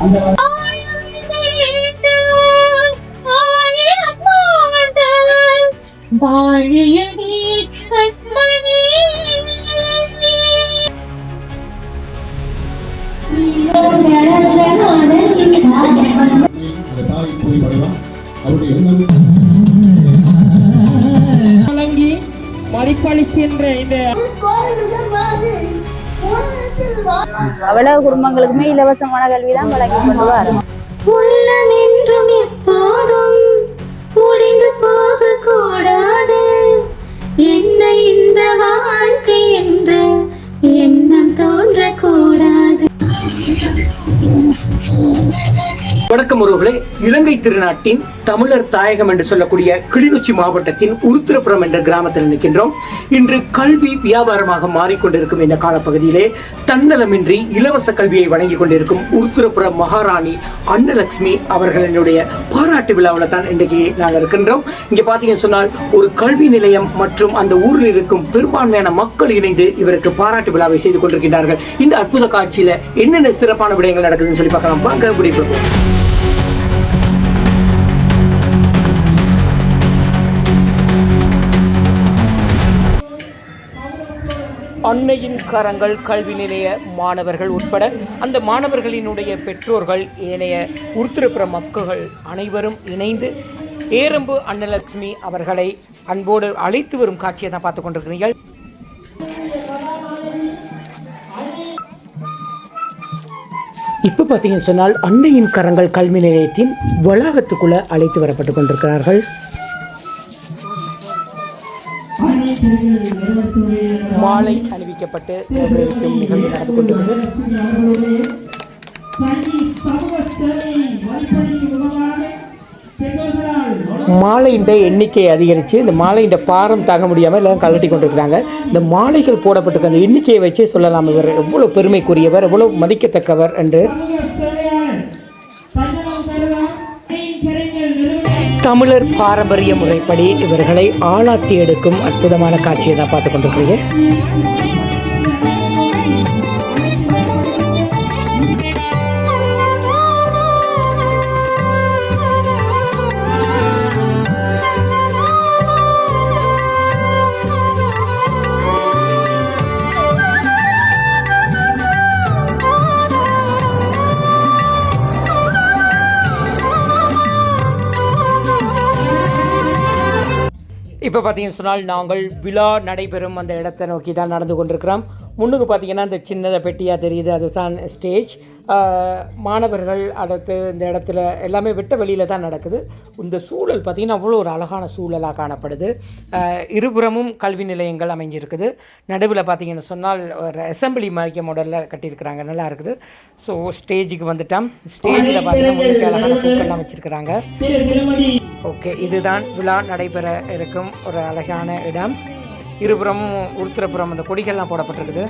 감사합니다. அவ்வளவு குடும்பங்களுக்குமே இலவசமான கல்வி தான் வழங்கி கொண்டு வரோம் உள்ளம் என்றும் எப்போதும் ஒளிந்து போக கூடாது என்ன இந்த வாழ்க்கை என்று எண்ணம் தோன்றக்கூடாது. வணக்கம் உறவுகளே. இலங்கை திருநாட்டின் தமிழர் தாயகம் என்று சொல்லக்கூடிய கிளிநொச்சி மாவட்டத்தின் உருத்திரபுரம் என்ற கிராமத்தில் நிற்கின்றோம். இன்று கல்வி வியாபாரமாக மாறிக்கொண்டிருக்கும் இந்த காலப்பகுதியிலே தன்னலமின்றி இலவச கல்வியை வழங்கிக் கொண்டிருக்கும் உருத்திரபுரம் மகாராணி அன்னலட்சுமி அவர்களினுடைய பாராட்டு விழாவில் தான் இன்றைக்கு நாங்கள் இருக்கின்றோம். இங்கே பார்த்தீங்கன்னு சொன்னால் ஒரு கல்வி நிலையம் மற்றும் அந்த ஊரில் இருக்கும் பெரும்பான்மையான மக்கள் இணைந்து இவருக்கு பாராட்டு விழாவை செய்து கொண்டிருக்கின்றார்கள். இந்த அற்புத காட்சியில என்னென்ன சிறப்பான விடயங்கள் நடக்குதுன்னு சொல்லி பார்க்கலாம். வாங்க முடிவு அன்னையின் கரங்கள் கல்வி நிலைய மாணவர்கள் உட்பட அந்த மாணவர்களினுடைய பெற்றோர்கள் ஏனைய உருத்திரப்புற மக்கள் அனைவரும் இணைந்து ஏரம்பு அன்னலட்சுமி அவர்களை அன்போடு அழைத்து வரும் காட்சியை தான் பார்த்து கொண்டிருக்கிறீர்கள். இப்போ பார்த்தீங்கன்னு சொன்னால் அன்னையின் கரங்கள் கல்வி நிலையத்தின் வளாகத்துக்குள்ளே அழைத்து வரப்பட்டு கொண்டிருக்கிறார்கள். மாலை அணிவிக்கப்பட்டு கௌரவிக்கும் நிகழ்வு நடந்து கொண்டிருந்தது. மாலையின் எண்ணிக்கை அதிகரித்து இந்த மாலையின் பாரம் தாங்க முடியாமல் எல்லாம் கலட்டி கொண்டிருக்கிறாங்க. இந்த மாலைகள் போடப்பட்டிருக்க அந்த எண்ணிக்கையை வச்சே சொல்லலாம். இவர் எவ்வளோ பெருமைக்குரியவர் எவ்வளோ மதிக்கத்தக்கவர் என்று தமிழர் பாரம்பரிய முறைப்படி இவர்களை ஆளாத்தி எடுக்கும் அற்புதமான காட்சியை தான் பார்த்து கொண்டிருக்கிறீங்க. இப்போ பார்த்தீங்கன்னு சொன்னால் நாங்கள் விழா நடைபெறும் அந்த இடத்தை நோக்கி தான் நடந்து கொண்டிருக்கிறோம். முன்னுக்கு பார்த்தீங்கன்னா இந்த சின்னதை பெட்டியாக தெரியுது. அதுதான் ஸ்டேஜ் மாணவர்கள் அடுத்து இந்த இடத்துல எல்லாமே வெட்ட வெளியில் தான் நடக்குது. இந்த சூழல் பார்த்திங்கன்னா அவ்வளோ ஒரு அழகான சூழலாக காணப்படுது. இருபுறமும் கல்வி நிலையங்கள் அமைஞ்சிருக்குது. நடுவில் பார்த்தீங்கன்னு சொன்னால் ஒரு அசம்பிளி மாதிரி மாடலில் கட்டியிருக்கிறாங்க. நல்லா இருக்குது. ஸோ ஸ்டேஜுக்கு வந்துட்டோம். ஸ்டேஜில் பார்த்தீங்கன்னா அழகான பூக்கள்லாம் வச்சுருக்கிறாங்க. ஓகே இதுதான் விழா நடைபெற இருக்கும். ஒரு அழகான இடம். இருபுறமும் உருத்திரபுறம் அந்த கொடிகள்லாம் போடப்பட்டிருக்குது.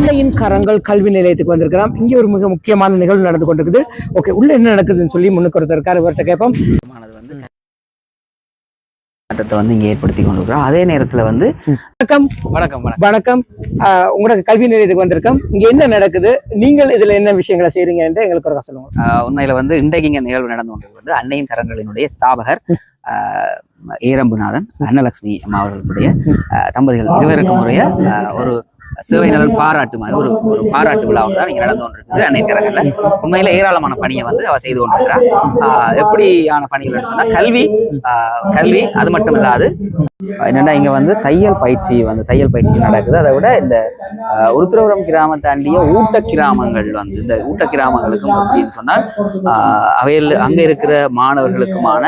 அன்னையின் கரங்கள் கல்வி நிலையத்துக்கு வந்திருக்கிறோம். இங்கே ஒரு மிக முக்கியமான நிகழ்வு நடந்து கொண்டிருக்குது. ஓகே உள்ள என்ன நடக்குதுன்னு சொல்லி முன்னுக்கு ஒருத்தர் இருக்காரு இவர்கிட்ட கேட்போம். வந்து மாற்றத்தை வந்து இங்கே ஏற்படுத்தி கொண்டிருக்கிறோம். அதே நேரத்தில் வந்து வணக்கம். வணக்கம் வணக்கம். வணக்கம். ஆஹ் உங்களோட கல்வி நிலையத்துக்கு வந்திருக்கோம். இங்க என்ன நடக்குது? நீங்கள் இதுல என்ன விஷயங்களை செய்றீங்க என்று எங்களுக்கு ஒரு சொல்லுங்க. உண்மையில வந்து இன்றைக்கு இங்கே நிகழ்வு நடந்து கொண்டிருக்கிறது வந்து அன்னையின் கரங்களினுடைய ஸ்தாபகர் ஆஹ் ஏரம்புநாதன் அன்னலட்சுமி அம்மா அவர்களுடைய தம்பதிகள் இருவருக்கும் உரிய ஒரு சேவை பாராட்டு மாதிரி ஒரு ஒரு பாராட்டு விழா தான் இங்கே நடந்து கொண்டிருக்குது. அன்னை திறகல்ல. உண்மையில ஏராளமான பணியை வந்து அவ செய்து கொண்டிருக்கிறார். ஆஹ் எப்படியான பணிகள்னு சொன்னா கல்வி ஆஹ் கல்வி அது மட்டும் இல்லாது என்னென்னா இங்க வந்து தையல் பயிற்சி வந்து தையல் பயிற்சி நடக்குது. அதை விட இந்த ஆஹ், உருத்திரபுரம் கிராமத்தாண்டிய ஊட்ட கிராமங்கள் வந்து இந்த ஊட்ட கிராமங்களுக்கும் அப்படின்னு சொன்னால் ஆஹ், அவையில் அங்க இருக்கிற மாணவர்களுக்குமான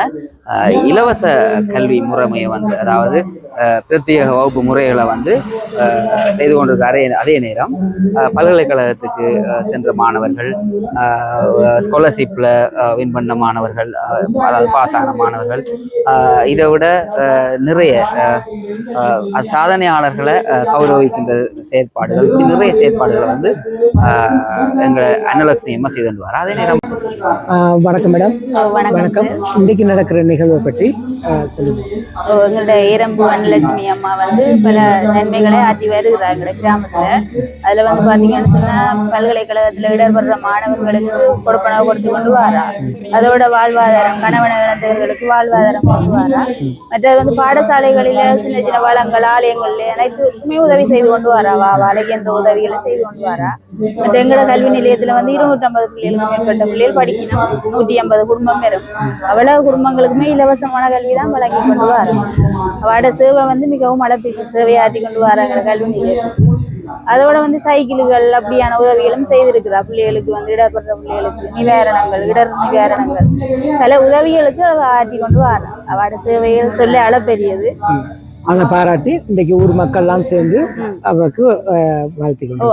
இலவச கல்வி முறைமையை வந்து அதாவது பிரத்யேக வகுப்பு முறைகளை வந்து செய்து கொண்டிருக்க அதே அதே நேரம் பல்கலைக்கழகத்துக்கு சென்ற மாணவர்கள் ஸ்காலர்ஷிப்பில் வின் பண்ண மாணவர்கள் அதாவது பாஸ் ஆன மாணவர்கள் இதை விட நிறைய சாதனையாளர்களை கௌரவிக்கின்ற செயற்பாடுகள் இப்படி நிறைய செயற்பாடுகளை வந்து ஆஹ், எங்க அன்னலட்சுமி அம்மா செய்து கொண்டு வர. அதே நேரம் வணக்கம் மேடம். வணக்கம் இன்றைக்கு நடக்கிற நிகழ்வை பற்றி எங்களுடைய ஈரம்பு அன்னலட்சுமி அம்மா வந்து பல நன்மைகளை ஆற்றி வருகிறார் எங்களுடைய கிராமத்துல. அதுல வந்து பாத்தீங்கன்னு சொன்னா பல்கலைக்கழகத்துல இடர்படுற மாணவர்களுக்கு கொடுப்பனவு கொடுத்து கொண்டு வாரா. அதோட வாழ்வாதாரம் கணவன இழந்தவர்களுக்கு வாழ்வாதாரம் கொண்டு வாரா. மற்றது வந்து பாடசாலைகளில சின்ன சின்ன வளங்கள் ஆலயங்கள்ல அனைத்துக்குமே உதவி செய்து கொண்டு வாரா. வா வாழைக்கின்ற உதவிகளை செய்து கொண்டு வாரா. மற்ற எங்களோட கல்வி நிலையத்துல வந்து இருநூற்றி ஐம்பது பிள்ளைகளுக்கு மேற்பட்ட பிள்ளைகள் படிக்கணும். நூற்றி ஐம்பது குடும்பம் பெறும் அவ்வளவு குடும்பங்களுக்குமே இலவசமான கல்வி தான் வழங்கி கொண்டு வரோம் அவட சேவை வந்து மிகவும் அளப்பிற்கு சேவையாற்றி கொண்டு வராங்க கல்வி நிலையம் அதோட வந்து சைக்கிள்கள் அப்படியான உதவிகளும் செய்திருக்கிறா பிள்ளைகளுக்கு வந்து இடர்படுற பிள்ளைகளுக்கு நிவாரணங்கள் இடர் நிவாரணங்கள். பல உதவிகளுக்கு அவ ஆற்றி கொண்டு வரான் அவட சேவைகள் சொல்ல அளப்பெரியது. அதை பாராட்டி இன்றைக்கு ஊர் மக்கள்லாம் சேர்ந்து அவருக்கு வாழ்த்தி கொண்டு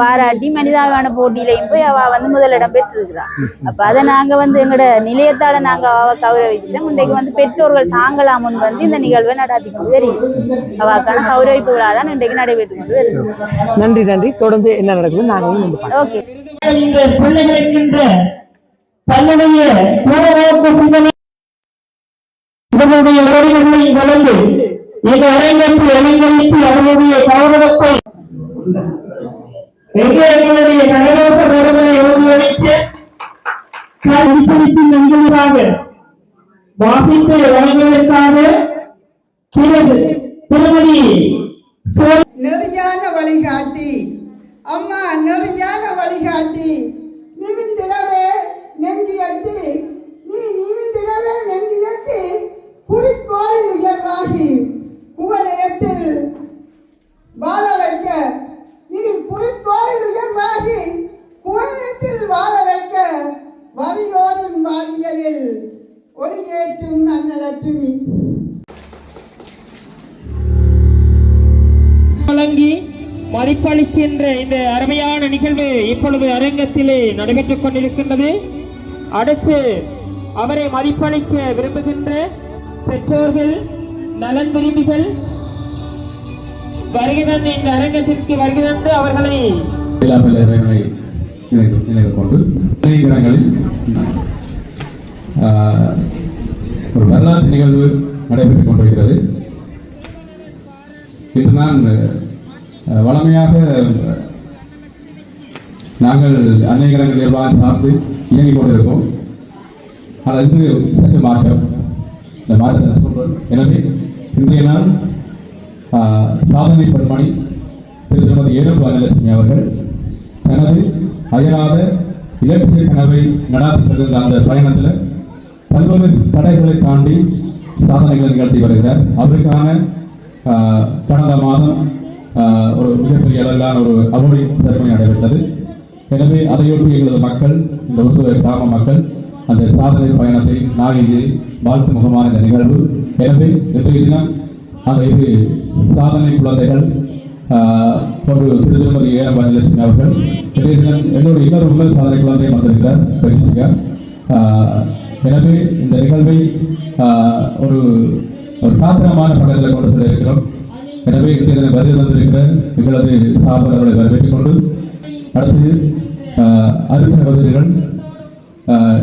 பாராட்டி மனிதாபிமான போட்டியிலையும் போய் அவ வந்து முதலிடம் பெற்றிருக்கிறா. அப்ப அதை நாங்க வந்து எங்களோட நிலையத்தால நாங்க அவ கௌரவிச்சிட்டோம் இன்றைக்கு வந்து பெற்றோர்கள் தாங்களா முன் வந்து இந்த நிகழ்வை நடாத்தி கொண்டு வருகிறது அவாக்கான கௌரவிப்பு விழா தான் இன்றைக்கு நடைபெற்று கொண்டு வருது நன்றி நன்றி. தொடர்ந்து என்ன நடக்குது நாங்களும் வந்து ஓகே. இந்த பிள்ளைகளுக்கின்ற தன்னுடைய அவர்களுடைய உறவுகளை வளர்ந்து இந்த அரங்கத்தில் அலங்கரித்து அவருடைய கௌரவத்தை எங்களுடைய கடலோச உறவுகளை ஒருங்கிணைத்து உறுப்பினிப்பின் நன்களாக வாசித்து வழங்குவதற்காக திரு திருமதி நெறியான வழிகாட்டி. அம்மா நெறியான வழிகாட்டி. நிமிந்திடவே நெஞ்சியத்தி நீ நிமிந்திடவே நெஞ்சியத்தி குறிக்கோளில் உயர்வாகி குவலயத்தில் வாழ வைக்க நீ குறிக்கோளில் உயர்வாகி குவலயத்தில் வாழ வைக்க வரியோரின் வாழ்வியலில் ஒளியேற்றும் அன்னலட்சுமி வழங்கி மதிப்பளிக்கின்ற இந்த அருமையான நிகழ்வு இப்பொழுது அரங்கத்திலே நடைபெற்றுக் கொண்டிருக்கின்றது. அடுத்து அவரை மதிப்பளிக்க விரும்புகின்ற பெற்றோர்கள் நலன் விரும்பிகள் வருகை தந்து இந்த அரங்கத்திற்கு வருகை தந்து அவர்களை நினைவு கொண்டு திணைக்களங்களில் ஒரு வரலாற்று நிகழ்வு நடைபெற்றுக் கொண்டிருக்கிறது. இன்று நான் வளமையாக வழமையாக அன்னை நாங்கள் அன்னைகரங்கள் நிர்வாகம் சார்ந்து இயங்கிக் கொண்டிருக்கோம். ஆனால் இன்று சற்று மாற்றம். இந்த மாற்றத்தை நான் எனவே இன்றைய நாள் சாதனை பெண்மணி திரு திருமதி ஏழு பாலலட்சுமி அவர்கள் தனது அயராத இலட்சிய கனவை நடாத்தி அந்த பயணத்தில் பல்வேறு தடைகளை தாண்டி சாதனைகளை நிகழ்த்தி வருகிறார். அவருக்கான கடந்த மாதம் ஒரு மிகப்பெரிய அளவிலான ஒரு அவார்டிங் செரமனி நடைபெற்றது. எனவே அதையொட்டி எங்களது மக்கள் இந்த உருதுவ கிராம மக்கள் அந்த சாதனை பயணத்தை நாகையில் வாழ்த்து முகமான இந்த நிகழ்வு. எனவே இன்றைய தினம் அந்த இது சாதனை குழந்தைகள் ஒரு திரு திருமதி ஏ எம் அவர்கள். இன்றைய தினம் இன்னொரு உங்கள் சாதனை குழந்தை வந்திருக்கிறார் பெருசிகா எனவே இந்த நிகழ்வை ஒரு ஒரு காத்திரமான பக்கத்தில் கொண்டு செல்ல இருக்கிறோம் எனவே இன்றைய தினம் வருகை வந்திருக்கிற எங்களது சாதனைகளை வரவேற்றுக் கொண்டு அடுத்து அருள் சகோதரிகள்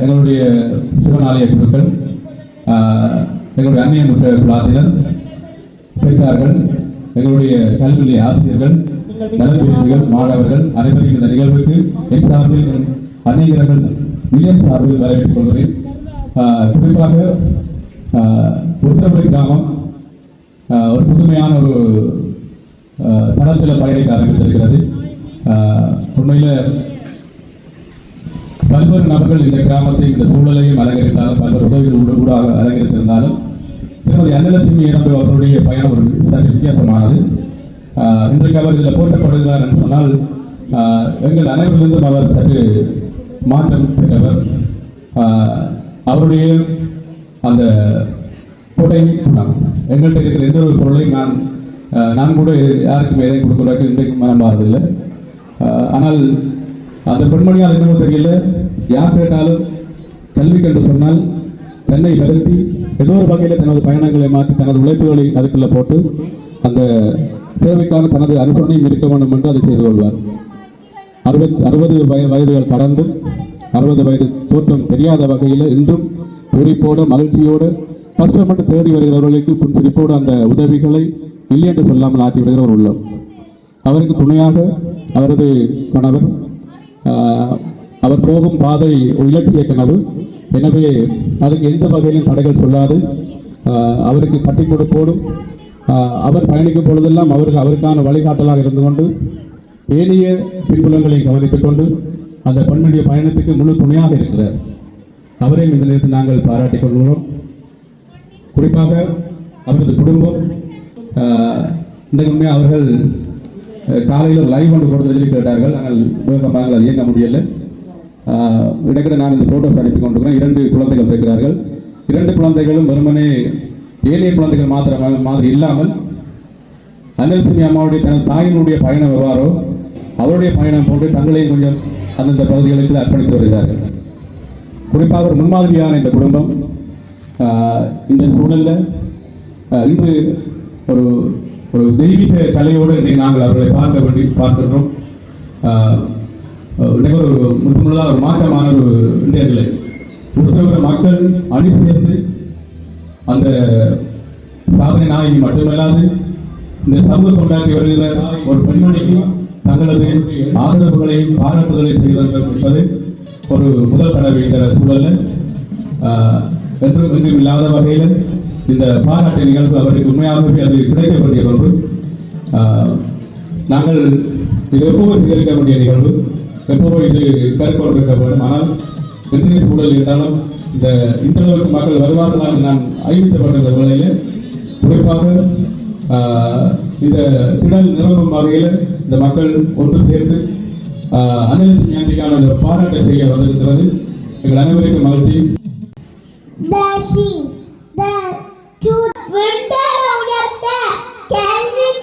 எங்களுடைய சிவனாலய குழுக்கள் எங்களுடைய அந்நிய முற்ற குழாத்தினர் பெற்றார்கள் எங்களுடைய கல்வி நிலைய ஆசிரியர்கள் நலப்பிரிவுகள் மாணவர்கள் அனைவரும் இந்த நிகழ்வுக்கு என் சார்பில் அநேகர்கள் நிலையம் சார்பில் வரவேற்றுக் கொள்கிறேன். குறிப்பாக ஆஹ், கிராமம் ஒரு புதுமையான ஒரு தளத்தில் பயணிக்க ஆரம்பித்திருக்கிறது. உண்மையில் பல்வேறு நபர்கள் இந்த கிராமத்தை இந்த சூழலையும் அலங்கரித்தாலும் பல்வேறு உதவிகள் கூட அலங்கரித்திருந்தாலும் திருமதி அன்னலட்சுமி இறந்து அவர்களுடைய பயணம் ஒரு சற்று வித்தியாசமானது. இன்றைக்கு அவர் இதில் போற்றப்படுகிறார் என்று சொன்னால் எங்கள் அனைவரிலிருந்தும் அவர் சற்று மாற்றம் பெற்றவர். அவருடைய அந்த கோட்டை குணம் எங்கள்கிட்ட இருக்கிற எந்த ஒரு பொருளையும் நான் நான் கூட யாருக்கும் எதையும் கொடுக்குறதுக்கு இன்றைக்கும் மனம் மாறதில்லை ஆனால் அந்த பெண்மணியால் என்னவோ தெரியல. யார் கேட்டாலும் கல்விக்கு என்று சொன்னால் தன்னை வருத்தி ஏதோ ஒரு வகையில் தனது பயணங்களை மாற்றி தனது உழைப்புகளை அதுக்குள்ள போட்டு அந்த தேவைக்கான தனது அனுசரணையும் இருக்க வேண்டும் என்று அதை செய்து கொள்வார். அறுபத் அறுபது வய வயதுகள் கடந்து அறுபது வயது தோற்றம் தெரியாத வகையில் இன்றும் பூரிப்போடு மகிழ்ச்சியோடு கஷ்டப்பட்டு தேடி வருகிறவர்களுக்கு புன்சிரிப்போடு அந்த உதவிகளை இல்லை என்று சொல்லாமல் ஆற்றி வருகிற உள்ளம். அவருக்கு துணையாக அவரது கணவர் அவர் போகும் பாதை ஒரு இலட்சிய கனவு எனவே அதுக்கு எந்த வகையிலும் தடைகள் சொல்லாது. அவருக்கு கட்டி கொடுப்போடும் அவர் பயணிக்கும் பொழுதெல்லாம் அவருக்கு அவருக்கான வழிகாட்டலாக இருந்து கொண்டு ஏனைய பின்புலங்களை கவனித்துக் கொண்டு அந்த பெண்ணுடைய பயணத்துக்கு முழு துணையாக இருக்கிறார். அவரையும் இந்த நேரத்தில் நாங்கள் பாராட்டிக் கொள்கிறோம். குறிப்பாக அவரது குடும்பம் ஆஹ், இந்த உண்மையாக அவர்கள் காலையில் லைவ் ஒன்று கொடுத்து சொல்லி கேட்டார்கள். ஆனால் வேகமாக அதை இயங்க முடியலை? இடக்கிட நான் இந்த ஃபோட்டோஸ் அனுப்பி கொண்டிருக்கிறேன் இரண்டு குழந்தைகள் இருக்கிறார்கள் இரண்டு குழந்தைகளும் வெறுமனே ஏழைய குழந்தைகள் மாத்திர மாதிரி இல்லாமல் அனல்சிமி அம்மாவுடைய தனது தாயினுடைய பயணம் எவ்வாறோ அவருடைய பயணம் போட்டு தங்களையும் கொஞ்சம் அந்தந்த பகுதிகளுக்கு அர்ப்பணித்து வருகிறார்கள். குறிப்பாக ஒரு முன்மாதிரியான இந்த குடும்பம் இந்த சூழலில் இன்று ஒரு ஒரு தெய்வீக கலையோடு இன்றைக்கு நாங்கள் அவர்களை பார்க்க வேண்டி பார்க்கின்றோம். ஒரு முற்றுமுழுதாக ஒரு மாற்றமான ஒரு இந்தியர்களை நிலை. ஒருத்தவர மக்கள் அணி சேர்ந்து அந்த சாதனை நாயகி மட்டுமல்லாது இந்த சமூக கொண்டாட்டி வருகிற ஒரு பெண்மணிக்கு தங்களது ஆதரவுகளையும் பாராட்டுதலை செய்கிறார்கள் என்பது ஒரு முதல் தடவை இந்த சூழலில். என்றும் இன்றும் இல்லாத வகையில் இந்த பாராட்டு நிகழ்வு அவருக்கு உண்மையாகவே அது கிடைக்கப்பட்ட நிகழ்வு. நாங்கள் இது எப்பவும் சிகரிக்க வேண்டிய நிகழ்வு. எப்பவும் இது கருக்கோடு இருக்க வேண்டும் ஆனால் இன்றைய சூழல் இருந்தாலும் இந்த இந்த அளவுக்கு மக்கள் வருவார்கள் நான் அறிவிக்கப்பட்ட இந்த குறிப்பாக இந்த திடல் நிரம்பும் வகையில் இந்த மக்கள் ஒன்று சேர்ந்து அனலிசி ஞானிக்கான இந்த பாராட்டை செய்ய வந்திருக்கிறது. எங்கள் அனைவருக்கும் மகிழ்ச்சி. Dashing உயர்த்த கேள்வி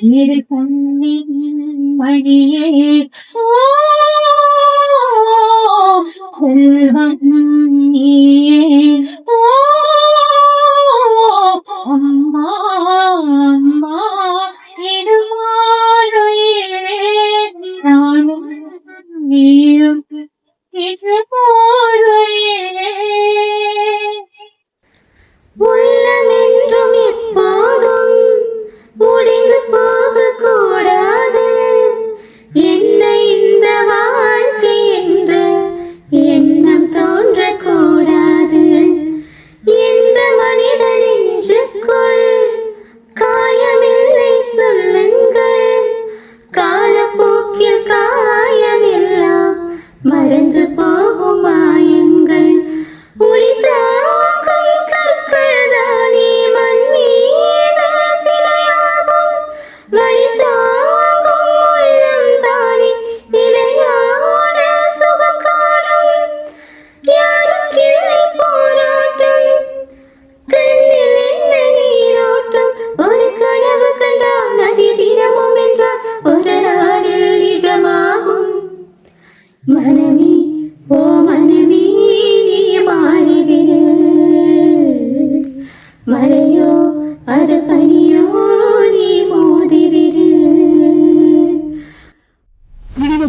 இரு கண்ணின் மணியே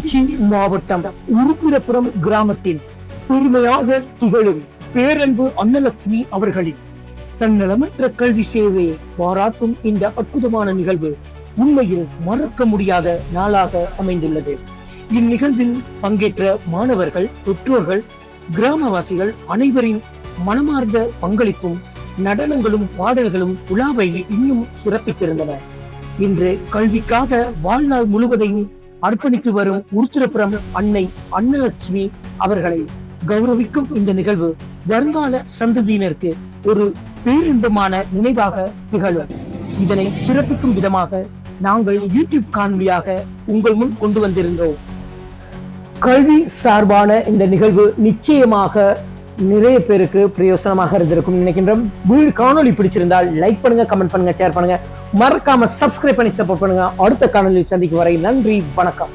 திருச்சி மாவட்டம் உருத்திரபுரம் கிராமத்தில் பெருமையாக திகழும் பேரன்பு அன்னலட்சுமி அவர்களின் தன்னலமற்ற கல்வி சேவையை பாராட்டும் இந்த அற்புதமான நிகழ்வு உண்மையில் மறக்க முடியாத நாளாக அமைந்துள்ளது. இந்நிகழ்வில் பங்கேற்ற மாணவர்கள் பெற்றோர்கள் கிராமவாசிகள் அனைவரின் மனமார்ந்த பங்களிப்பும் நடனங்களும் பாடல்களும் உலாவை இன்னும் சிறப்பித்திருந்தன. இன்று கல்விக்காக வாழ்நாள் முழுவதையும் அர்ப்பணித்து வரும் உருத்திரபுரம் அன்னை அன்னலட்சுமி அவர்களை கௌரவிக்கும் இந்த நிகழ்வு வருங்கால சந்ததியினருக்கு ஒரு பேரின்பமான நினைவாக திகழும் இதனை சிறப்பிக்கும் விதமாக நாங்கள் யூடியூப் காணொலியாக உங்கள் முன் கொண்டு வந்திருந்தோம். கல்வி சார்பான இந்த நிகழ்வு நிச்சயமாக நிறைய பேருக்கு பிரயோசனமாக இருந்திருக்கும் நினைக்கின்றோம். வீடு காணொலி பிடிச்சிருந்தால் லைக் பண்ணுங்க கமெண்ட் பண்ணுங்க ஷேர் பண்ணுங்க. மறக்காம சப்ஸ்கிரைப் பண்ணி சப்போர்ட் பண்ணுங்க. அடுத்த காணொலி சந்திக்கும் வரை நன்றி வணக்கம்.